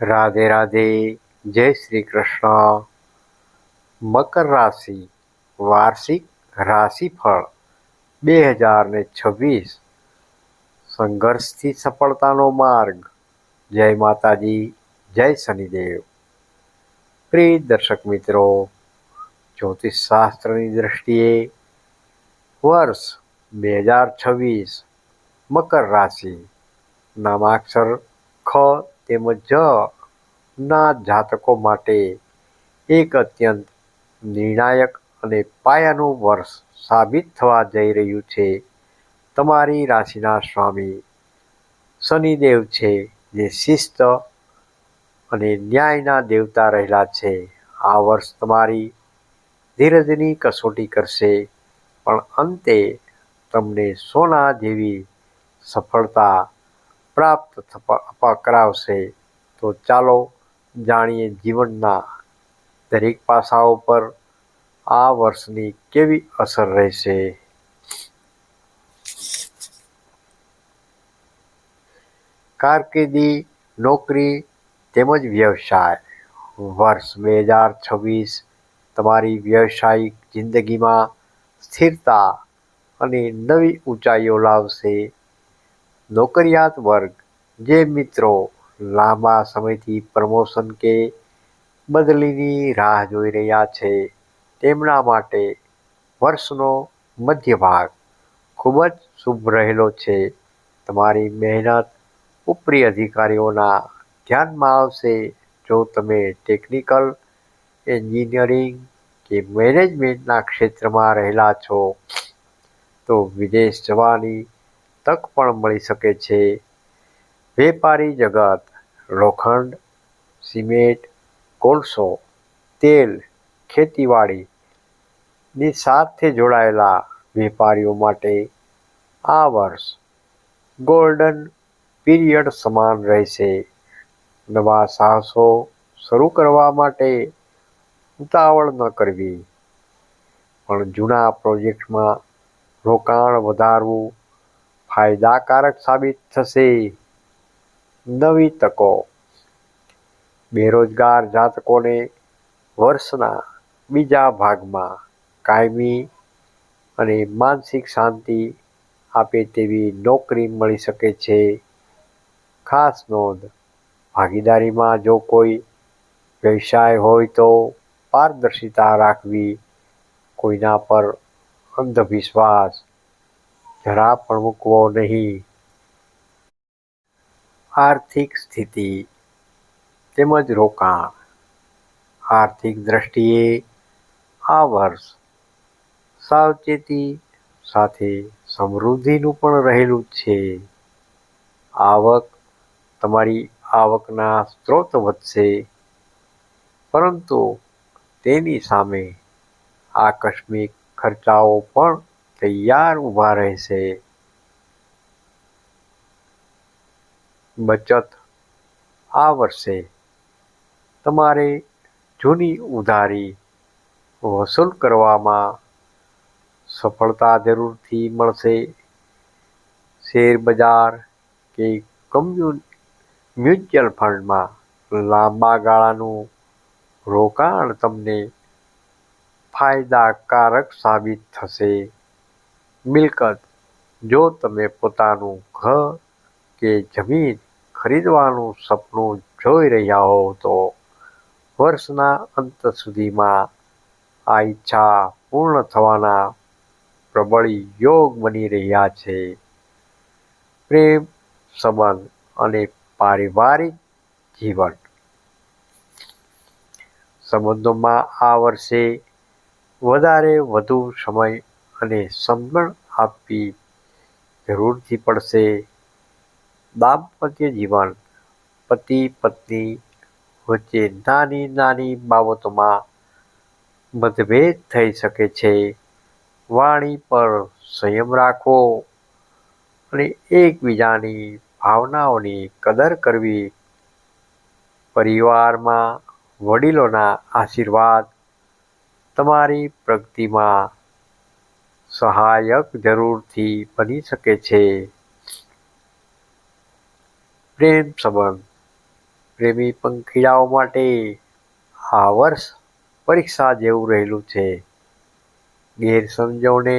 રાધે રાધે, જય શ્રી કૃષ્ણ. મકર રાશિ, વાર્ષિક રાશિફળ, બે હજાર ને છવ્વીસ. સંઘર્ષથી સફળતાનો માર્ગ. જય માતાજી, જય શનિદેવ. પ્રિય દર્શક મિત્રો જ્યોતિષ શાસ્ત્રની દ્રષ્ટિએ વર્ષ બે હજાર છવ્વીસ, મકર રાશિ. નામાક્ષર ખ તેમજ ના જાતકો માટે એક અત્યંત નિર્ણાયક અને પાયાનું વર્ષ સાબિત થવા જઈ રહ્યું છે. તમારી રાશિના સ્વામી શનિદેવ છે, જે શિસ્ત અને ન્યાયના દેવતા રહેલા છે. આ વર્ષ તમારી ધીરજની કસોટી કરશે, પણ અંતે તમને સોના જેવી સફળતા પ્રાપ્ત થવા કરાવશે, તો ચાલો જાણીએ જીવનના દરેક પાસાઓ પર આ વર્ષની કેવી અસર રહેશે. કારકિર્દી, નોકરી તેમજ વ્યવસાય. વર્ષ બે હજાર છવ્વીસ તમારી વ્યવસાયિક જિંદગીમાં સ્થિરતા અને નવી ઊંચાઈઓ લાવશે. નોકરિયાત વર્ગ જે મિત્રો લાંબા સમયથી પ્રમોશન કે બદલીની રાહ જોઈ રહ્યા છે, તેમના માટે વર્ષનો મધ્ય ભાગ ખૂબ જ શુભ રહેલો છે. તમારી મહેનત ઉપરી અધિકારીઓના ધ્યાનમાં આવશે. જો તમે ટેકનિકલ એન્જિનિયરિંગ કે મેનેજમેન્ટના ક્ષેત્રમાં રહેલા છો, તો વિદેશ જવાની તક પણ મળી શકે છે. વેપારી જગત, લોખંડ, સિમેન્ટ કોલસો તેલ ખેતીવાડીની સાથે જોડાયેલા વેપારીઓ માટે આ વર્ષ ગોલ્ડન પીરિયડ સમાન રહેશે. નવા સાહસો શરૂ કરવા માટે ઉતાવળ ન કરવી. પણ જૂના પ્રોજેક્ટમાં રોકાણ વધારવું ફાયદાકારક સાબિત થશે. નવી તકો. બેરોજગાર જાતકોને વર્ષના બીજા ભાગમાં કાયમી અને માનસિક શાંતિ આપે તેવી નોકરી મળી શકે છે. ખાસ નોંધ, ભાગીદારીમાં જો કોઈ વ્યવસાય હોય તો પારદર્શિતા રાખવી, કોઈના પર અંધવિશ્વાસ જરા પણ મૂકવો નહીં. આર્થિક સ્થિતિ તેમજ રોકાણ. આર્થિક દ્રષ્ટિએ આ વર્ષ સાવચેતી સાથે સમૃદ્ધિનું પણ રહેલું છે. આવક, તમારી આવકના સ્ત્રોત વધશે. પરંતુ તેની સામે આકસ્મિક ખર્ચાઓ પણ તૈયાર ઊભા રહેશે. બચત આ વર્ષે તમારે જૂની ઉધારી વસૂલ કરવામાં સફળતા જરૂરથી મળશે. શેર બજાર કે કમ્યુન મ્યુચ્યુઅલ ફંડમાં લાંબા ગાળાનું રોકાણ તમને ફાયદાકારક સાબિત થશે. મિલકત. જો તમે પોતાનું ઘર કે જમીન ખરીદવાનું સપનું જોઈ રહ્યા હો તો વર્ષના અંત સુધીમાં આ ઈચ્છા પૂર્ણ થવાના પ્રબળ યોગ બની રહ્યા છે. પ્રેમ, સંબંધ અને પારિવારિક જીવન. સંબંધોમાં આ વર્ષે વધારે વધુ સમય અને સમજણ આપવી જરૂરથી પડશે. દાંપત્ય જીવન પતિ પત્ની વચ્ચે નાની નાની બાબતોમાં મતભેદ થઈ શકે છે. વાણી પર સંયમ રાખવો અને એકબીજાની ભાવનાઓની કદર કરવી. પરિવારમાં વડીલોના આશીર્વાદ, તમારી પ્રગતિમાં સહાયક જરૂરથી બની શકે છે. પ્રેમ સંબંધ. પ્રેમી પંખીડાઓ માટે આ વર્ષ પરીક્ષા જેવું રહેલું છે. ગેરસમજોને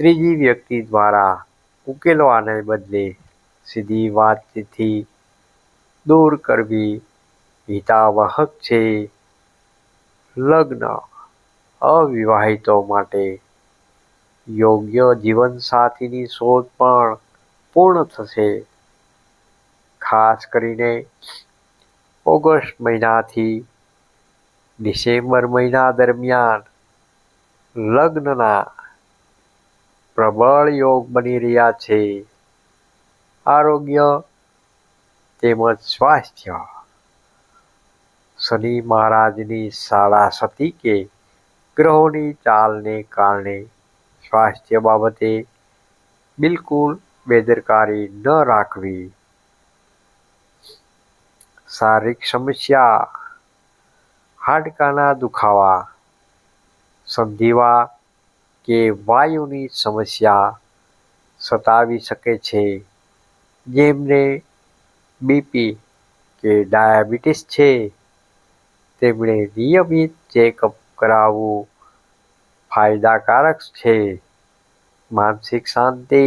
ત્રીજી વ્યક્તિ દ્વારા ઉકેલવાને બદલે સીધી વાતચીતથી દૂર કરવી હિતાવહક છે. લગ્ન. અવિવાહિતો માટે યોગ્ય જીવનસાથીની શોધ પણ પૂર્ણ થશે. ખાસ કરીને ઓગસ્ટ મહિનાથી ડિસેમ્બર મહિના દરમિયાન લગ્નના પ્રબળ યોગ બની રહ્યા છે. આરોગ્ય તેમજ સ્વાસ્થ્ય. શનિ મહારાજની સાડા સતી કે ગ્રહોની ચાલને કારણે સ્વાસ્થ્ય બાબતે બિલકુલ બેદરકારી ન રાખવી. શારીરિક સમસ્યા, હાડકાના દુખાવા, સંધિવા કે વાયુની સમસ્યા સતાવી શકે છે. જેમને બીપી કે ડાયાબિટીસ છે તેમણે નિયમિત ચેકઅપ કરાવવું ફાયદાકારક છે. માનસિક શાંતિ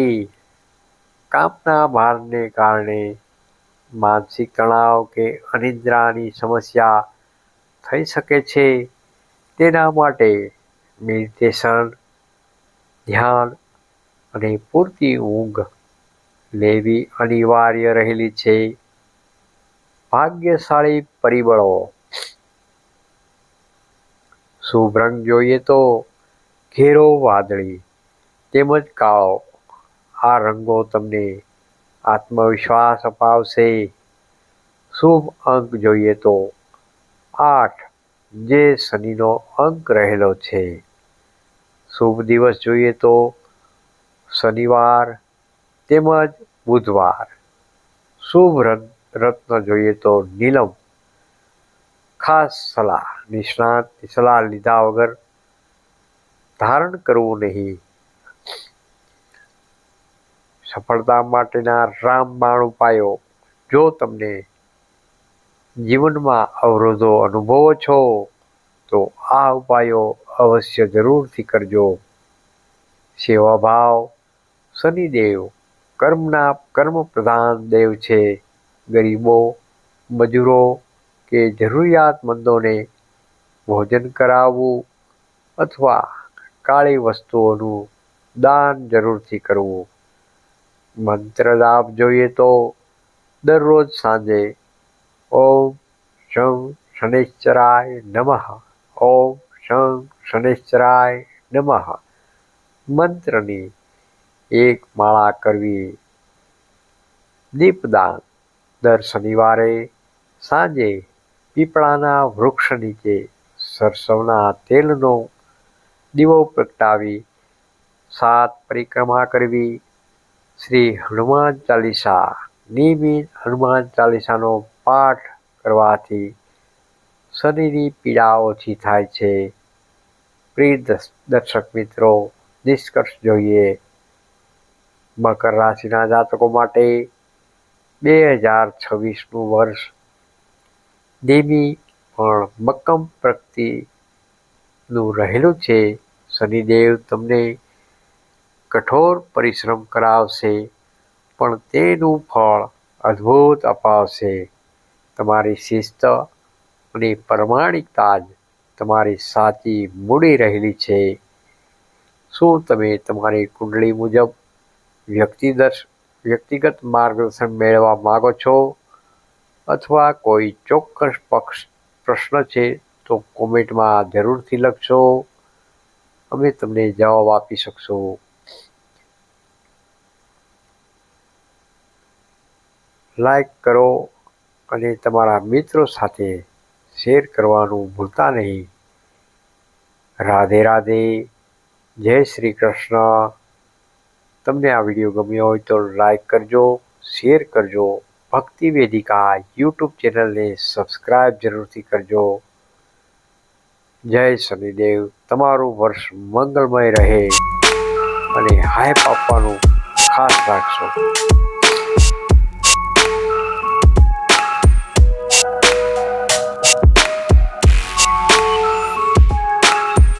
કામના ભારને કારણે માનસિક તણાવ કે અનિદ્રાની સમસ્યા થઈ શકે છે. તેના માટે મેડિટેશન, ધ્યાન અને પૂરતી ઊંઘ લેવી અનિવાર્ય રહેલી છે. ભાગ્યશાળી પરિબળો શુભ રંગ જોઈએ તો ઘેરો વાદળી તેમજ કાળો. આ રંગો તમને આત્મવિશ્વાસ અપાવશે. શુભ અંક જોઈએ તો આઠ, જે શનિનો અંક રહેલો છે. શુભ દિવસ જોઈએ તો શનિવાર તેમજ બુધવાર. શુભ રત્ન જોઈએ તો નીલમ. ખાસ સલાહ નિષ્ણાત સલાહ લીધા વગર ધારણ કરવું નહીં. સફળતા માટેના રામબાણ ઉપાયો. જો તમને જીવનમાં અવરોધો અનુભવો છો, તો આ ઉપાયો અવશ્ય જરૂરથી કરજો. સેવાભાવ શનિદેવ, કર્મના, કર્મ પ્રધાન દેવ છે. ગરીબો, મજૂરો કે જરૂરિયાતમંદોને ભોજન કરાવવું અથવા કાળી વસ્તુઓનું દાન જરૂરથી કરવું. મંત્ર લાભ જોઈએ તો દરરોજ સાંજે ઓમ શં શનિશ્ચરાય નમઃ, ઓમ શં શનિશ્ચરાય નમઃ. મંત્રની એક માળા કરવી. દીપદાન દર શનિવારે સાંજે પીપળાના વૃક્ષ નીચે સરસવના તેલનો દીવો પ્રગટાવી સાત પરિક્રમા કરવી. શ્રી હનુમાન ચાલીસા, નિયમિત હનુમાન ચાલીસાનો પાઠ કરવાથી શરીરની પીડા ઓછી થાય છે. પ્રિય દર્શક મિત્રો, નિષ્કર્ષ જોઈએ. મકર રાશિના જાતકો માટે બે હજાર છવ્વીસનું વર્ષ દેવી પણ મક્કમ પ્રગતિનું રહેલું છે. શનિદેવ તમને કઠોર પરિશ્રમ કરાવશે, પણ તેનું ફળ અદ્ભુત અપાવશે. તમારી શિસ્ત અને પ્રમાણિકતા જ તમારી સાચી મૂડી રહેલી છે. શું તમે તમારી કુંડળી મુજબ વ્યક્તિદર્શ, વ્યક્તિગત માર્ગદર્શન મેળવવા માગો છો? અથવા કોઈ ચોક્કસ પક્ષ પ્રશ્ન છે તો કોમેન્ટમાં જરૂરથી લખશો અમે તમને જવાબ આપી શકશો. લાઈક કરો અને તમારા મિત્રો સાથે શેર કરવાનું ભૂલતા નહીં. રાધે રાધે. જય શ્રી કૃષ્ણ. તમને આ વીડિયો ગમ્યો હોય તો લાઈક કરજો, શેર કરજો. ભક્તિ વેદિકા યુટ્યુબ ચેનલને સબસ્ક્રાઈબ જરૂરથી કરજો. જય શનિદેવ. તમારું વર્ષ મંગળમય રહે. અને હાઈપ આપવાનું ખાસ રાખશો.